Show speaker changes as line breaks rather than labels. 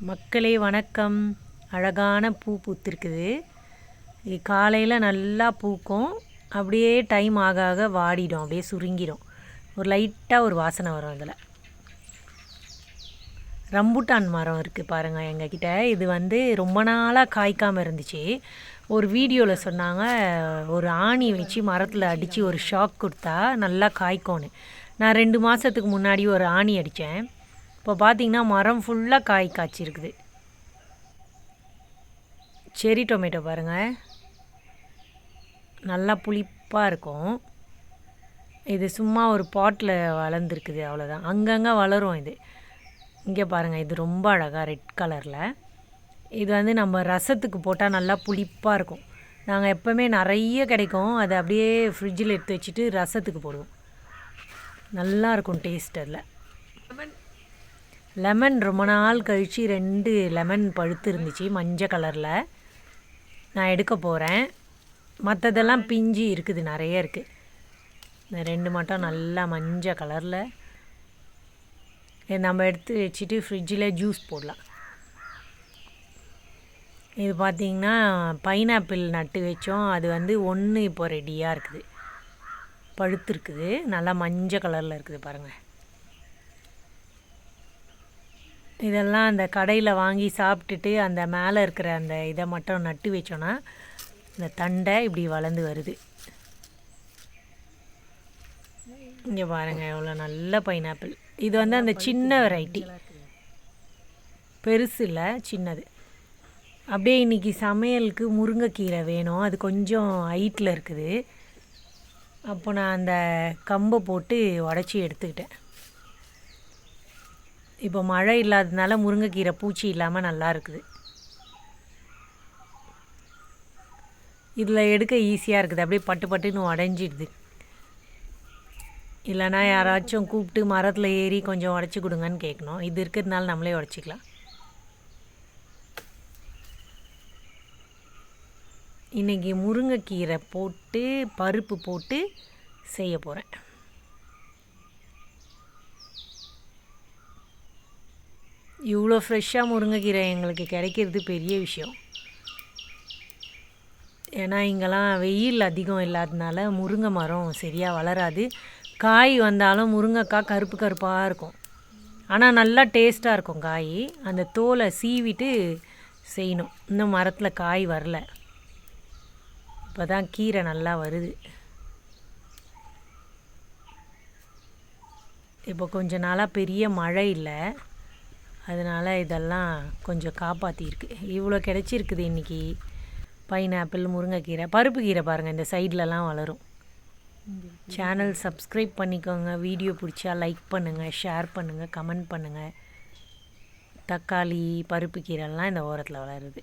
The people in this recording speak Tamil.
மக்களே வணக்கம். அழகான பூ பூத்திருக்குது. காலையில் நல்லா பூக்கும். அப்படியே டைம் ஆக ஆக வாடிடும். அப்படியே சுருங்கிடும். ஒரு லைட்டாக ஒரு வாசனை வரும் அதில். ரம்புட்டான் மரம் இருக்குது பாருங்கள் எங்ககிட்ட. இது வந்து ரொம்ப நாளாக காய்க்காமல் இருந்துச்சு. ஒரு வீடியோவில் சொன்னாங்க ஒரு ஆணி வச்சு மரத்தில் அடித்து ஒரு ஷாக் கொடுத்தா நல்லா காய்க்கும்னு. நான் ரெண்டு மாதத்துக்கு முன்னாடி ஒரு ஆணி அடித்தேன் இப்போ பார்த்தீங்கன்னா மரம் ஃபுல்லாக காய் காய்ச்சிருக்குது. செரி டொமேட்டோ பாருங்கள் நல்லா புளிப்பாக இருக்கும். இது சும்மா ஒரு பாட்டில் வளர்ந்துருக்குது அவ்வளோதான் அங்கங்கே வளரும் இது. இங்கே பாருங்கள் இது ரொம்ப அழகாக ரெட் கலரில். இது வந்து நம்ம ரசத்துக்கு போட்டால் நல்லா புளிப்பாக இருக்கும். நாங்கள் எப்போவுமே நிறைய கிடைக்கும். அதை அப்படியே ஃப்ரிட்ஜில் எடுத்து வச்சுட்டு ரசத்துக்கு போடுவோம். நல்லா இருக்கும் டேஸ்ட் அதில். லெமன் ரொம்ப நாள் கழித்து ரெண்டு லெமன் பழுத்து இருந்துச்சு மஞ்சள் கலரில் நான் எடுக்க போகிறேன் மற்றதெல்லாம் பிஞ்சு இருக்குது நிறைய இருக்குது இந்த ரெண்டு மட்டும் நல்லா மஞ்சள் கலரில் நம்ம எடுத்து வச்சுட்டு ஃப்ரிட்ஜில் ஜூஸ் போடலாம். இது பார்த்திங்கன்னா பைனாப்பிள் நட்டு வச்சோம். அது வந்து ஒன்று இப்போ ரெடியாக இருக்குது. பழுத்துருக்குது. நல்லா மஞ்சள் கலரில் இருக்குது பாருங்கள் இதெல்லாம் அந்த கடையில் வாங்கி சாப்பிட்டுட்டு அந்த மேலே இருக்கிற அந்த இதை மட்டும் நட்டு வச்சோன்னா இந்த தண்டை இப்படி வளர்ந்து வருது. இங்கே பாருங்கள் எவ்வளோ நல்ல பைனாப்பிள். இது வந்து அந்த சின்ன வெரைட்டி. பெருசு இல்லை சின்னது. அப்படியே இன்றைக்கி சமையலுக்கு முருங்கைக்கீரை வேணும். அது கொஞ்சம் ஹைட்டில் இருக்குது. அப்போ நான் அந்த கம்பை போட்டு உடச்சி எடுத்துக்கிட்டேன். இப்போ மழை இல்லாததுனால முருங்கைக்கீரை பூச்சி இல்லாமல் நல்லா இருக்குது. இதில் எடுக்க ஈஸியாக இருக்குது. அப்படியே பட்டு பட்டுன்னு உடஞ்சிடுது. இல்லைனா யாராச்சும் கூப்பிட்டு மரத்தில் ஏறி கொஞ்சம் உடச்சி கொடுங்கன்னு கேட்கணும் இது இருக்கிறதுனால நம்மளே உடச்சிக்கலாம். இன்றைக்கி முருங்கைக்கீரை போட்டு பருப்பு போட்டு செய்ய போகிறேன் இவ்வளோ ஃப்ரெஷ்ஷாக முருங்கைக்கீரை எங்களுக்கு கிடைக்கிறது பெரிய விஷயம். ஏன்னா இங்கெல்லாம் வெயில் அதிகம் இல்லாததுனால முருங்கை மரம் சரியாக வளராது. காய் வந்தாலும் முருங்கைக்காய் கருப்பு கருப்பாக இருக்கும். ஆனால் நல்லா டேஸ்ட்டாக இருக்கும் காய். அந்த தோலை சீவிட்டு செய்யணும். இன்னும் மரத்தில் காய் வரல. இப்போ தான் கீரை நல்லா வருது. இப்போ கொஞ்ச நாளாக பெரிய மழை இல்லை. அதனால் இதெல்லாம் கொஞ்சம் காப்பாற்றிருக்கு இவ்வளோ கிடச்சிருக்குது இன்றைக்கி பைனாப்பிள் முருங்கைக்கீரை பருப்பு கீரை பாருங்கள் இந்த சைட்லலாம் வளரும். சேனல் சப்ஸ்கிரைப் பண்ணிக்கோங்க. வீடியோ பிடிச்சா லைக் பண்ணுங்கள் ஷேர் பண்ணுங்கள் கமெண்ட் பண்ணுங்கள் தக்காளி பருப்பு கீரைலாம் இந்த ஓரத்தில் வளருது.